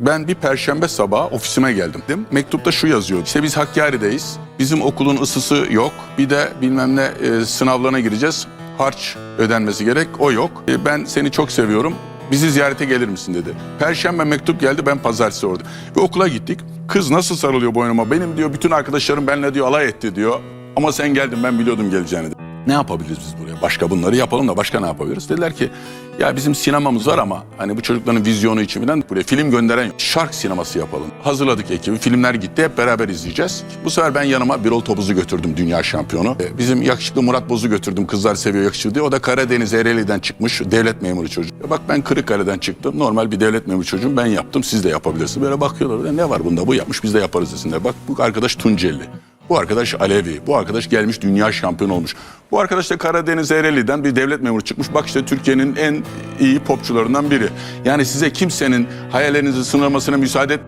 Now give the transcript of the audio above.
Ben bir perşembe sabahı ofisime geldim. Mektupta şu yazıyor. İşte biz Hakkari'deyiz. Bizim okulun ısısı yok. Bir de bilmem ne e, sınavlarına gireceğiz. Harç ödenmesi gerek. O yok. E, ben seni çok seviyorum. Bizi ziyarete gelir misin dedi. Perşembe mektup geldi ben pazartesi orada. Ve okula gittik. Kız nasıl sarılıyor boynuma? Benim diyor bütün arkadaşlarım benimle diyor alay etti diyor. Ama sen geldin ben biliyordum geleceğini. dedi. Ne yapabiliriz biz buraya? Başka bunları yapalım da başka ne yapabiliriz? Dediler ki ya bizim sinemamız var ama hani bu çocukların vizyonu için falan buraya film gönderen. Şark sineması yapalım. Hazırladık ekibi. Filmler gitti. Hep beraber izleyeceğiz. Bu sefer ben yanıma Birol Topuz'u götürdüm dünya şampiyonu. Ee, Bizim yakışıklı Murat Boz'u götürdüm. Kızlar seviyor yakışıklı diye. O da Karadeniz Ereğli'den çıkmış. Devlet memuru çocuk. Ya Bak ben Kırıkkale'den çıktım. Normal bir devlet memuru çocuğum. Ben yaptım. Siz de yapabilirsiniz. Böyle bakıyorlar. "Ya Ne var bunda? Bu yapmış. Biz de yaparız desinler. Bak bu arkadaş Tunceli. Bu arkadaş Alevi. Bu arkadaş gelmiş dünya şampiyonu olmuş. Bu arkadaş da Karadeniz Ereğli'den bir devlet memuru çıkmış. Bak işte Türkiye'nin en iyi popçularından biri. Yani size kimsenin hayallerinizi sınırlamasına müsaade et.